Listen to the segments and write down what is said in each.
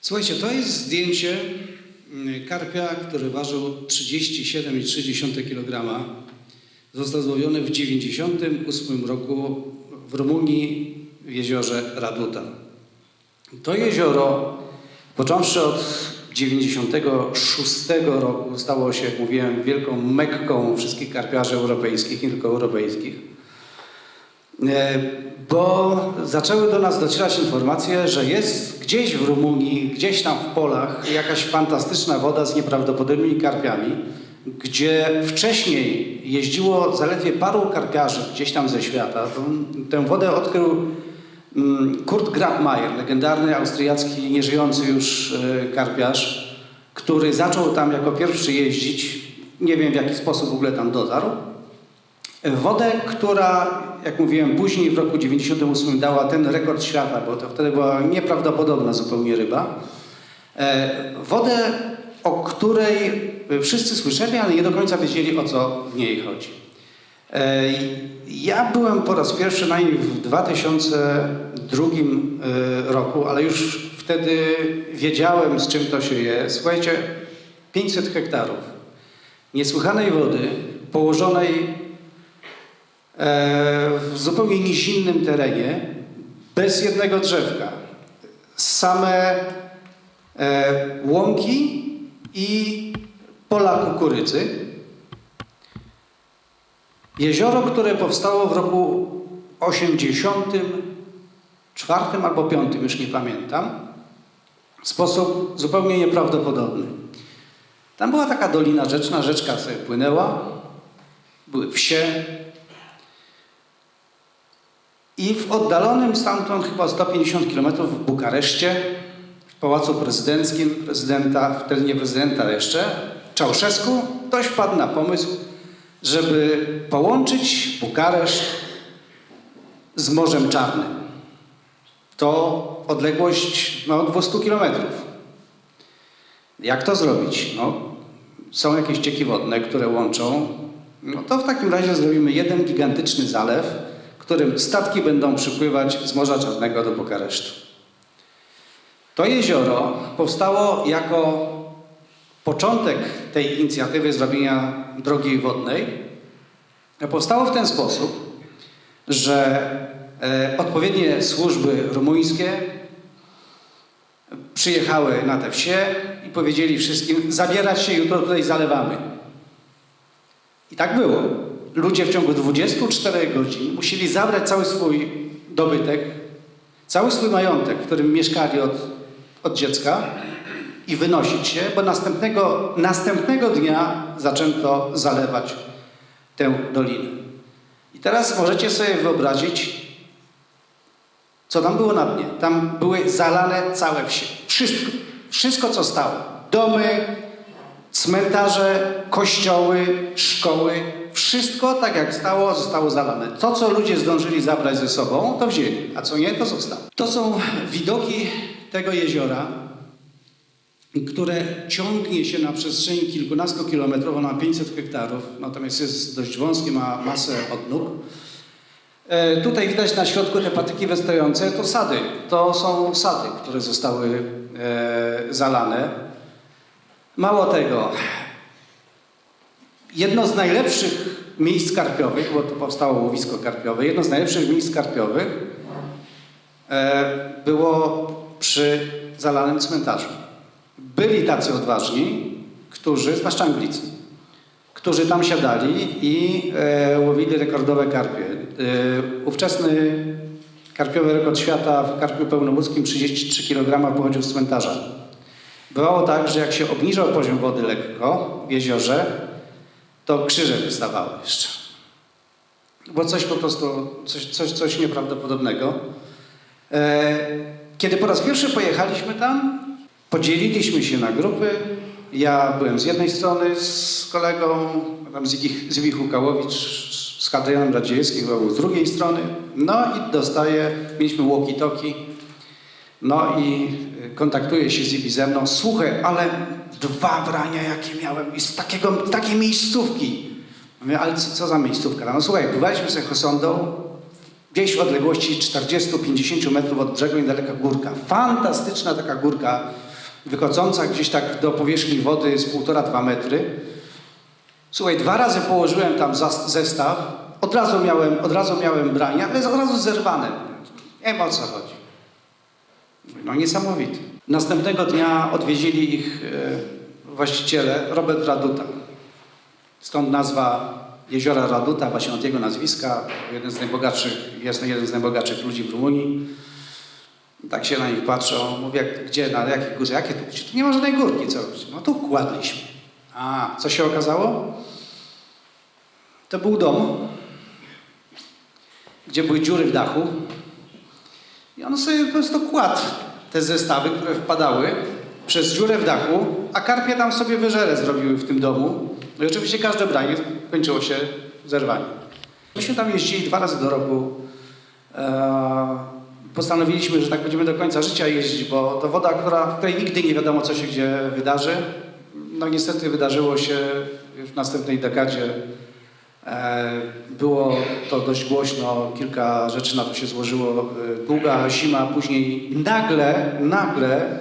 Słuchajcie, to jest zdjęcie mm, karpia, który ważył 37,3 kg. Został złowiony w 1998 roku w Rumunii w jeziorze Raduta. To jezioro, począwszy od 96 roku, stało się, jak mówiłem, wielką mekką wszystkich karpiarzy europejskich, nie tylko europejskich. E, Bo zaczęły do nas docierać informacje, że jest gdzieś w Rumunii, gdzieś tam w polach jakaś fantastyczna woda z nieprawdopodobnymi karpiami, gdzie wcześniej jeździło zaledwie paru karpiarzy gdzieś tam ze świata. Tę wodę odkrył mm, Kurt Grabmaier, legendarny austriacki, nieżyjący już e, karpiarz, który zaczął tam jako pierwszy jeździć. Nie wiem w jaki sposób w ogóle tam dotarł. Wodę, która, jak mówiłem, później w roku 98 dała ten rekord świata, bo to wtedy była nieprawdopodobna zupełnie ryba. E, Wodę, o której wszyscy słyszeli, ale nie do końca wiedzieli, o co w niej chodzi. E, Ja byłem po raz pierwszy na niej w 2002 e, roku, ale już wtedy wiedziałem, z czym to się je. Słuchajcie, 500 hektarów niesłychanej wody położonej w zupełnie nizinnym terenie, bez jednego drzewka. Same e, łąki i pola kukurydzy. Jezioro, które powstało w roku 84 albo 5, już nie pamiętam, w sposób zupełnie nieprawdopodobny. Tam była taka dolina rzeczna, rzeczka sobie płynęła, były wsie. I w oddalonym stamtąd chyba 150 km w Bukareszcie, w Pałacu Prezydenckim prezydenta, wtedy nie prezydenta jeszcze, Czałszewsku, ktoś wpadł na pomysł, żeby połączyć Bukareszt z Morzem Czarnym. To odległość no, 200 kilometrów. Jak to zrobić? No, są jakieś cieki wodne, które łączą. No to w takim razie zrobimy jeden gigantyczny zalew, którym statki będą przypływać z Morza Czarnego do Bukaresztu. To jezioro powstało jako początek tej inicjatywy zrobienia drogi wodnej. Powstało w ten sposób, że e, odpowiednie służby rumuńskie przyjechały na te wsie i powiedzieli wszystkim, zabierać się jutro tutaj zalewamy. I tak było. Ludzie w ciągu 24 godzin musieli zabrać cały swój dobytek, cały swój majątek, w którym mieszkali od, od dziecka i wynosić się, bo następnego, następnego dnia zaczęto zalewać tę dolinę. I teraz możecie sobie wyobrazić, co tam było na dnie? Tam były zalane całe wsie. Wszystko, wszystko co stało. Domy, cmentarze, kościoły, szkoły. Wszystko tak jak stało, zostało zalane. To, co ludzie zdążyli zabrać ze sobą, to wzięli, a co nie, to zostało. To są widoki tego jeziora, które ciągnie się na przestrzeni ono ma 500 hektarów, natomiast jest dość wąskie, ma masę odnóg. E, Tutaj widać na środku te patyki wystające, to sady. To są sady, które zostały e, zalane. Mało tego, jedno z najlepszych miejsc karpiowych, bo tu powstało łowisko karpiowe, jedno z najlepszych miejsc karpiowych e, było przy zalanym cmentarzu. Byli tacy odważni, którzy, zwłaszcza Anglicy, którzy tam siadali i e, łowili rekordowe karpie. E, ówczesny karpiowy rekord świata w karpiu pełnowódzkim 33 kg pochodził z cmentarza. Bywało tak, że jak się obniżał poziom wody lekko w jeziorze, to krzyże wystawały jeszcze. Było coś po prostu, coś, coś, coś nieprawdopodobnego. E, Kiedy po raz pierwszy pojechaliśmy tam, podzieliliśmy się na grupy. Ja byłem z jednej strony z kolegą, tam Zbigniew Hukałowicz z Hadrianem Radziejewskim, chyba był z drugiej strony. No i dostaję, mieliśmy walkie-talkie. No i y, kontaktuje się Zibi ze mną. Słuchaj, ale dwa brania jakie miałem i z takiego, takiej miejscówki. Mówię, ale co, co za miejscówka? No słuchaj, pływaliśmy sobie Hosondą, gdzieś w odległości 40-50 metrów od brzegu niedaleka górka. Fantastyczna taka górka wychodząca gdzieś tak do powierzchni wody z 1,5-2 metry. Słuchaj, dwa razy położyłem tam zestaw, od razu miałem, od razu miałem branie, ale od razu zerwane. Nie wiem o co chodzi. No niesamowite. Następnego dnia odwiedzili ich e, właściciele, Robert Raduta. Stąd nazwa jeziora Raduta, właśnie od jego nazwiska. Jeden z najbogatszych, jest jeden z najbogatszych ludzi w Rumunii. Tak się na nich patrzą, mówię, gdzie, na jakiej górze, jakie tu, tu nie ma żadnej górki, co? No tu kładliśmy. A, co się okazało? To był dom, gdzie były dziury w dachu i on sobie po prostu kładł te zestawy, które wpadały przez dziurę w dachu, a karpie tam sobie wyżerę zrobiły w tym domu. No i oczywiście każde branie kończyło się zerwaniem. Myśmy tam jeździli dwa razy do roku. Eee, postanowiliśmy, że tak będziemy do końca życia jeździć, bo to woda, która, w której nigdy nie wiadomo, co się gdzie wydarzy. No niestety wydarzyło się w następnej dekadzie. E, Było to dość głośno, kilka rzeczy na to się złożyło. E, Długa zima, później nagle, nagle,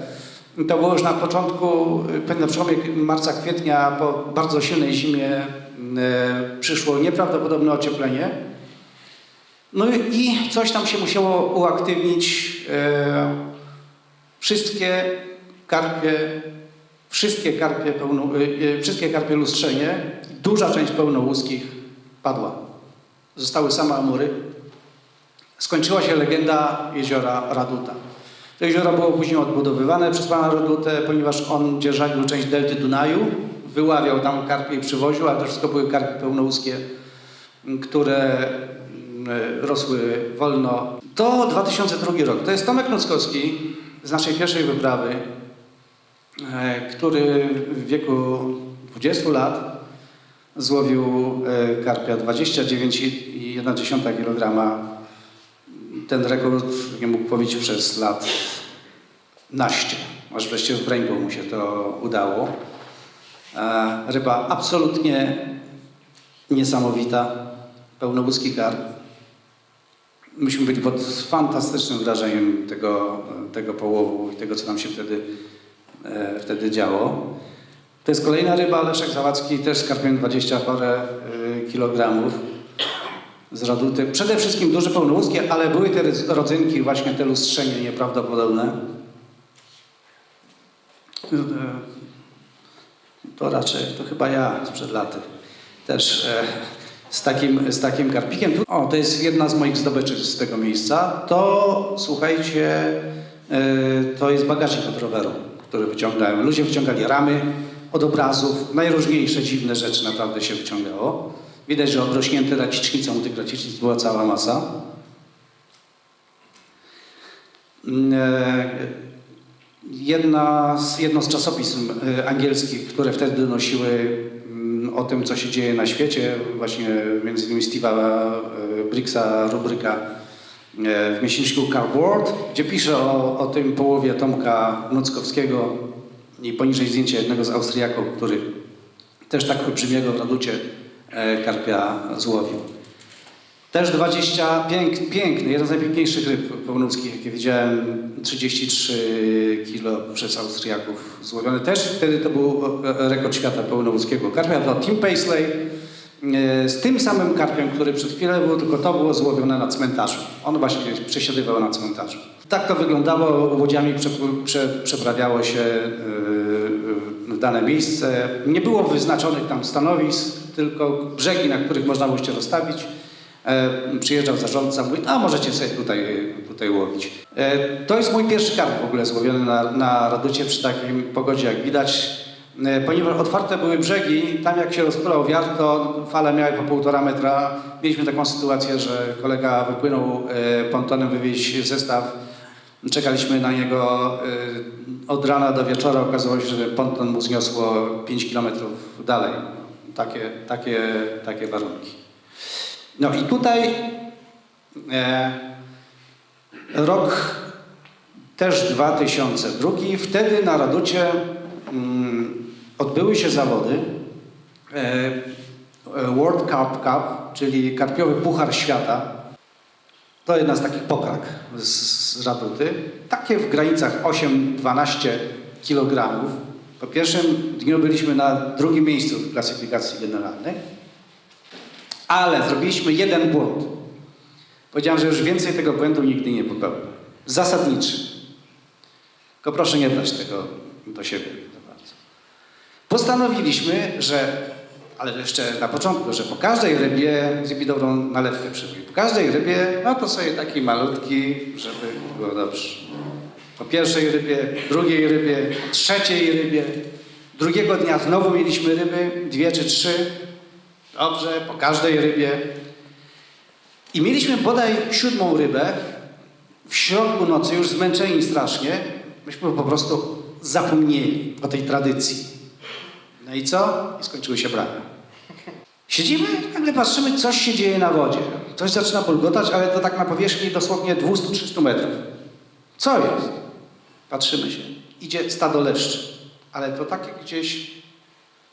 to było już na początku, e, na przełomie marca, kwietnia, po bardzo silnej zimie e, przyszło nieprawdopodobne ocieplenie. No i coś tam się musiało uaktywnić. E, Wszystkie karpie, wszystkie karpie, pełno, e, e, wszystkie karpie lustrzenie, duża część pełnołuskich padła. Zostały same amury. Skończyła się legenda jeziora Raduta. To jezioro było później odbudowywane przez pana Radutę, ponieważ on dzierżawił część delty Dunaju, wyławiał tam karpie i przywoził, ale to wszystko były karpie pełnołuskie, które mm, rosły wolno. Do 2002 rok. To jest Tomek Nockowski z naszej pierwszej wyprawy, e, który w wieku 20 lat złowił e, karpia 29,1 kg. Ten rekord nie mógł pobić przez lat naście, aż wreszcie w Rainbow mu się to udało. Ryba absolutnie niesamowita, pełnołuski karp. Myśmy byli pod fantastycznym wrażeniem tego, tego połowu i tego, co nam się wtedy, e, wtedy działo. To jest kolejna ryba, Leszek Zawadzki, też z karpiem 20 parę y, kilogramów z raduty. Przede wszystkim duże pełnołuskie, ale były te rodzynki, właśnie te lustrzenie nieprawdopodobne. Y, To raczej, to chyba ja sprzed laty też e, z takim, z takim karpikiem. O, to jest jedna z moich zdobyczy z tego miejsca. To, słuchajcie, e, to jest bagażnik od roweru, który. Ludzie wyciągali ramy od obrazów, najróżniejsze dziwne rzeczy naprawdę się wyciągało. Widać, że obrośnięte racicznicą, tych racicznic była cała masa. Mm, e, Jedna z, jedno z czasopism e, angielskich, które wtedy donosiły mm, o tym, co się dzieje na świecie, właśnie między innymi Steve'a e, Briggsa, rubryka w miesięczniku Car World, gdzie pisze o, o tym połowie Tomka Nuckowskiego i poniżej zdjęcie jednego z Austriaków, który też tak olbrzymiego w Raducie e, karpia złowił. Też 20, pięk, piękny, jeden z najpiękniejszych ryb pełnoludzkich, jakie widziałem, 33 kilo przez Austriaków złowione. Też wtedy to był e, rekord świata pełnoludzkiego karpia. To Tim Paisley e, z tym samym karpiem, który przed chwilą był, tylko to było złowione na cmentarzu. On właśnie przesiadywał na cmentarzu. Tak to wyglądało, łodziami przepł- prze, przeprawiało się e, e, w dane miejsce. Nie było wyznaczonych tam stanowisk, tylko brzegi, na których można było się rozstawić. E, przyjeżdżał zarządca, mówi, a możecie sobie tutaj, tutaj łowić. E, to jest mój pierwszy karp w ogóle złowiony na, na Raducie przy takim pogodzie, jak widać. E, ponieważ otwarte były brzegi, tam jak się rozpylał wiatr, to fale miały po półtora metra. Mieliśmy taką sytuację, że kolega wypłynął e, pontonem wywieźć zestaw. Czekaliśmy na niego e, od rana do wieczora. Okazało się, że ponton mu zniosło 5 kilometrów dalej. Takie, takie, takie warunki. No i tutaj e, rok też 2002. Wtedy na Raducie odbyły się zawody e, e, World Carp Cup, czyli karpiowy puchar świata. To jedna z takich pokrak z, Raduty. Takie w granicach 8-12 kilogramów. Po pierwszym dniu byliśmy na drugim miejscu w klasyfikacji generalnej, ale zrobiliśmy jeden błąd. Powiedziałem, że już więcej tego błędu nigdy nie popełnię. Zasadniczy. Tylko proszę nie brać tego do siebie. Postanowiliśmy, że, ale jeszcze na początku, że po każdej rybie, zjebi dobrą nalewkę przybój, po każdej rybie, no to sobie taki malutki, żeby było dobrze. Po pierwszej rybie, drugiej rybie, trzeciej rybie. Drugiego dnia znowu mieliśmy ryby, dwie czy trzy. Dobrze, po każdej rybie. I mieliśmy bodaj siódmą rybę. W środku nocy, już zmęczeni strasznie, myśmy po prostu zapomnieli o tej tradycji. No i co? I skończyły się brania. Siedzimy, nagle patrzymy, coś się dzieje na wodzie. Coś zaczyna bulgotać, ale to tak na powierzchni dosłownie 200-300 metrów. Co jest? Patrzymy się. Idzie stado leszczy, ale to takie gdzieś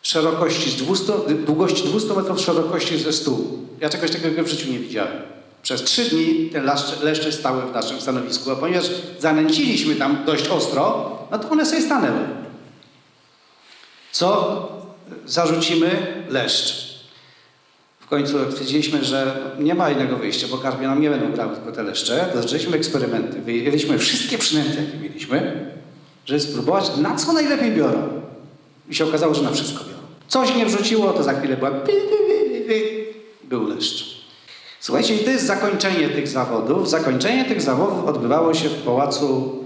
szerokości, z 200, długości 200 metrów, szerokości ze 100. Ja czegoś takiego w życiu nie widziałem. Przez trzy dni te leszcze stały w naszym stanowisku, a ponieważ zanęciliśmy tam dość ostro, no to one sobie stanęły. Co zarzucimy? Leszcz. W końcu stwierdziliśmy, że nie ma innego wyjścia, bo karpie nam nie będą grały tylko te leszcze, zaczęliśmy eksperymenty. Wyjęliśmy wszystkie przynęty, jakie mieliśmy, żeby spróbować, na co najlepiej biorą. I się okazało, że na wszystko biorą. Coś nie wrzuciło, to za chwilę była... Był leszcz. Słuchajcie, i to jest zakończenie tych zawodów. Zakończenie tych zawodów odbywało się w pałacu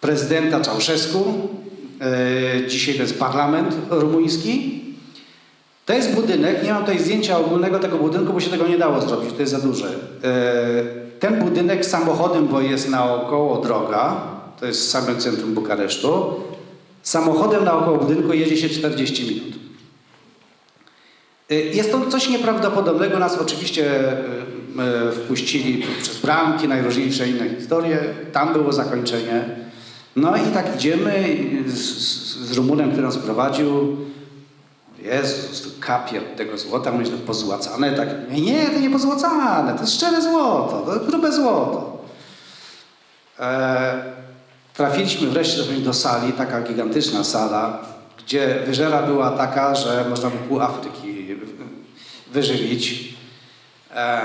prezydenta Czałszewsku. E, dzisiaj to jest parlament rumuński. To jest budynek, nie mam tutaj zdjęcia ogólnego tego budynku, bo się tego nie dało zrobić, to jest za duże. E, Ten budynek samochodem, bo jest naokoło droga, to jest samym centrum Bukaresztu, samochodem naokoło budynku jedzie się 40 minut. E, Jest to coś nieprawdopodobnego, nas oczywiście wpuścili przez bramki, najróżniejsze inne historie, tam było zakończenie. No i tak idziemy z, z, z Rumunem, który nas prowadził, Jezus, tu kapie od tego złota, mówisz, to pozłacane, tak, nie, to nie pozłacane, to jest szczere złoto, to grube złoto. E, trafiliśmy wreszcie do- sali, taka gigantyczna sala, gdzie wyżera była taka, że można by pół Afryki wyżywić. E,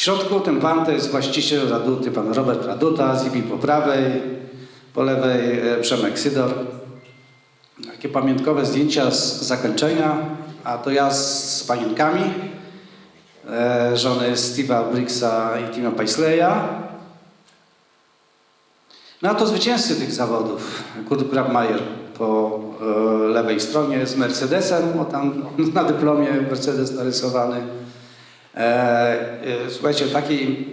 w środku ten pan to jest właściciel Raduty, pan Robert Raduta, Zibi po prawej, po lewej e, Przemek Sydor. Takie pamiątkowe zdjęcia z zakończenia, a to ja z, z panienkami, e, żony Steve'a Briggsa i Tima Paisleya. No a to zwycięzcy tych zawodów, Kurt Grabmeier po e, lewej stronie z Mercedesem, o tam na dyplomie Mercedes narysowany. E, e, słuchajcie, takiej,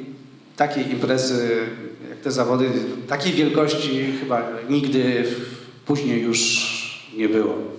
imprezy, jak te zawody, takiej wielkości chyba nigdy później już nie było.